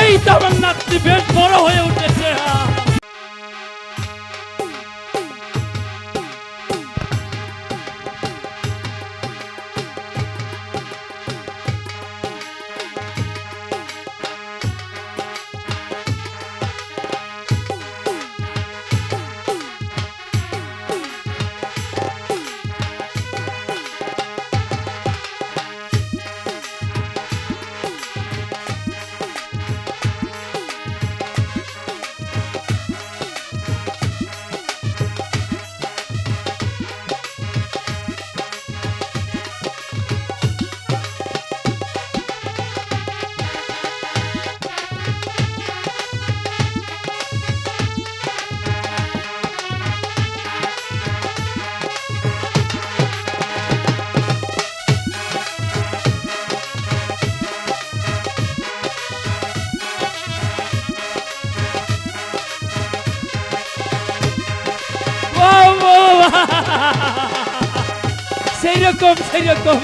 এই তো আমার নাতনি বেশ বড় হয়ে উঠেছে। রকম সেরকম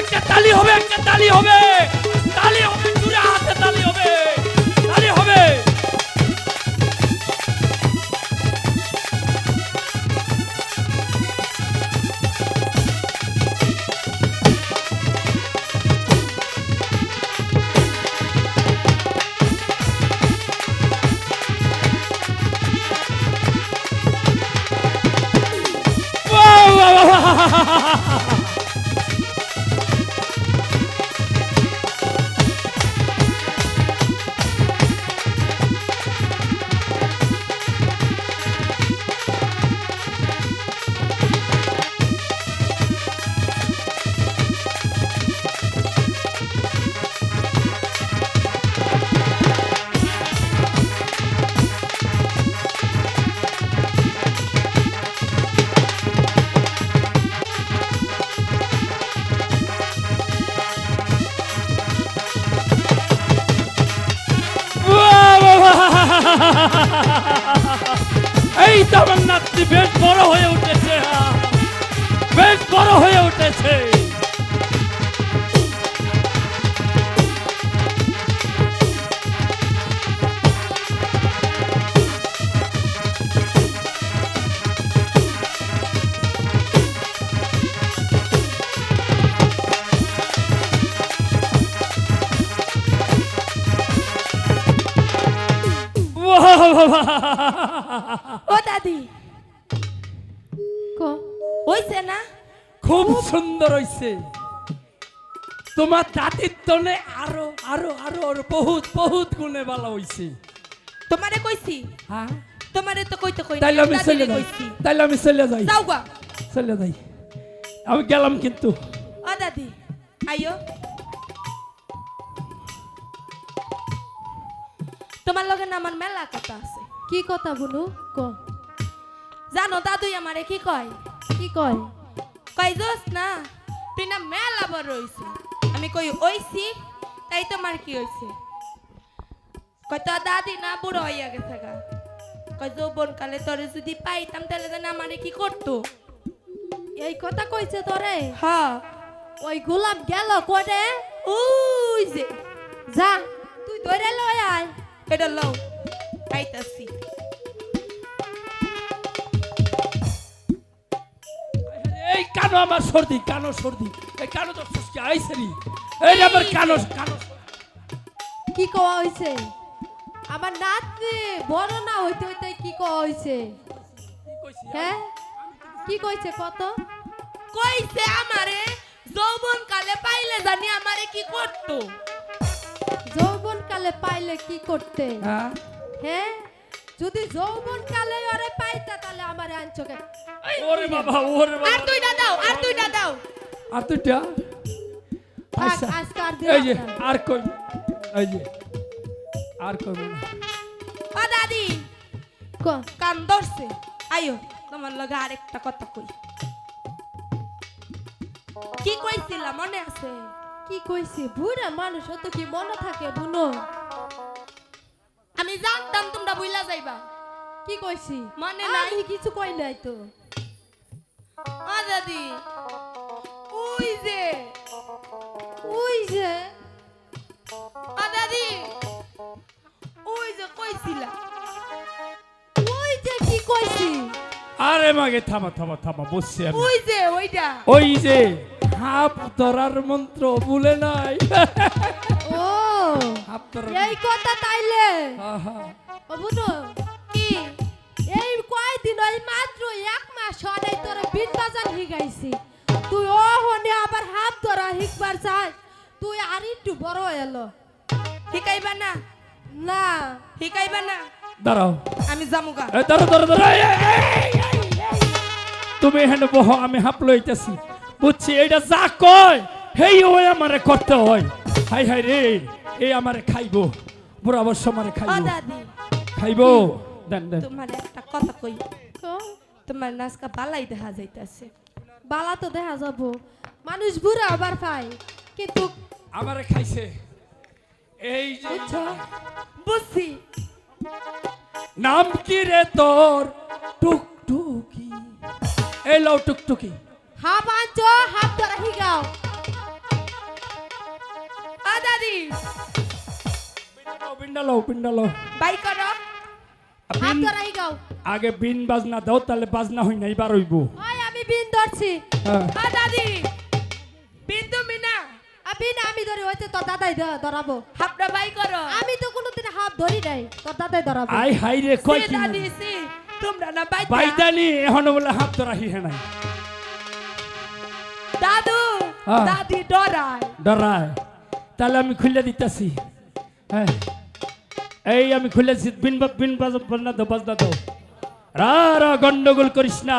একটা তালি হবে, একটা তালি হবে। তালি হবে, দূরে তালি হবে। তালি হবে। ha ha ha আমার নাতনি বেশ বড় হয়ে উঠেছে বেশ বড় হয়ে উঠেছে। দাদি ক হইছে না? খুব সুন্দর হইছে। তোমার দাদির তনে আরও আরও আরও আরও বহুত বহুত গুণে ভালো হইছে। তোমারে কইছি? হ্যাঁ? তোমারে তো কইতে কই তাইলে আমি চলে যাই। তাইলে আমি চলে যাই। যাও গা। চলে যাই। আমি গেলাম কিন্তু। ও দাদি আইও তোমার লগে না আমার মেলা কথা আছে। কি কথা বলু? ক জানো দাদুই আমারে কি কয়? কি কয়? কই দোস না তুই না মেলা বড় হইছি আমি কই ওইছি তাই তোমার কি হইছে? কই তো দাদি না বুড়ো হইয়া গেছে গা। কই যৌবন কালে তোরে যদি পাইতাম তাহলে জানি আমারে কি করতো? এই কথা কইছে তোরে? হ্যাঁ। ওই গোলাপ গেল করে ওই যে। যা তুই ধরে লয় আয়। এটা লও আইতাছি। কানো আমার সর্দি? কানো সর্দি? এই কানো তো সুস্কি আইছে নি? এই আমার কানো কানো কি কওয়া হইছে? আমার নাতনি বড় না হইতে হইতে কি কওয়া হইছে? কি কইছি? হ্যাঁ? কি কইছে কত? কইছে আমারে যৌবন কালে পাইলে জানি আমারে কি করতো। যৌবন কালে পাইলে কি করতে? হ্যাঁ? হ্যাঁ? যদি যৌবন কালে ওরে পাইতা তাহলে আমার আনচোকে ওরে বাবা ওরে আর বাবা দুইটা দাও আর দুইটা দাও। আর থাক আচ্ছা। এই যে আর কই? এই যে আর কই না ও দাদি ক- কান ধরছে। আইও তোমার লগে আরেকটা কথা কই। কি কইছিলা মনে আছে? কি কইছি? বুড়া মানুষ তো কি মনে থাকে বুনো? আমি জানতাম তোমরা বুইলা যাইবা। কি কইছি? মনে নাই? কিছু কই নাই তো। ও দাদি ওই যে ওই যে। ও দাদি ওই যে কইছিলা। ওই যে কি কইছি? আরে মাগে থামা থামা থামা বসছি আমি। ওই যে ওইটা। ওই যে হাফ ধরার মন্ত্র ভুলে নাই। এই কথা তাইলে। ও বুনো কি? এই কয়দিন ওই মাত্র এক মাস হলাই তোর বিন বাজার শিখাইছি তুই ও হনে আবার হাত ধরা শিখবার চাই। তুই আর একটু বড় এলো। শিকাইবা না? না। শিকাইবা না? দাঁড়াও। আমি জামুগা এই দাঁড়াও দাঁড়াও দাঁড়াও। তুমি এখানে বহ আমি হাফ লইতেছি। বুঝছি এটা যা কয় হেই ওই আমারে করতে হয়। হাই হাই রে। এই আমারে খাইবো বুড়া অবশ্য আমারে খাইবো। খাইবো? দেন দেন। তোমার একটা কথা কই। তোমার নাচকা বালাই দেখা যাইতাছে। বালা তো দেখা যাব। মানুষ বুড়া আবার পায়। কিন্তু আমারে খাইছে। এই যে বুঝছ? নাম। কি রে তোর? টুকটুকি। এই লও টুকটুকি। হাফ আনছো হাফ বিন্ডা লও বিন্ডা লও বাই করো। হাফ বিন ধরা শিখাও আগে বিন বাজনা দাও তাহলে বাজনা হই নাই বার হইব। ওই আমি বিন ধরছি। হ্যাঁ। ও দাদি। বিন্দু মিনা আমি না আমি ধরি হইতে তোর দাদাই ধরাবো। হাবড়া বাই করো। আমি তো কোনোদিন হাফ ধরি নাই তোর দাদাই ধরাবো। আই হাই রে সে কি দাদি সে তোমরা না বাই বাইদানি এখন বলে হাত ধরা হি নাই। দাদু হ্যাঁ। দাদি ডরায়। ডরায়। তাহলে আমি খুলে দিতেছি। হ্যাঁ। এই আমি খুলেছি, বিন বিন বাজ বাজনা দাও বাজনা দাও রা রা গন্ডগোল করিস না।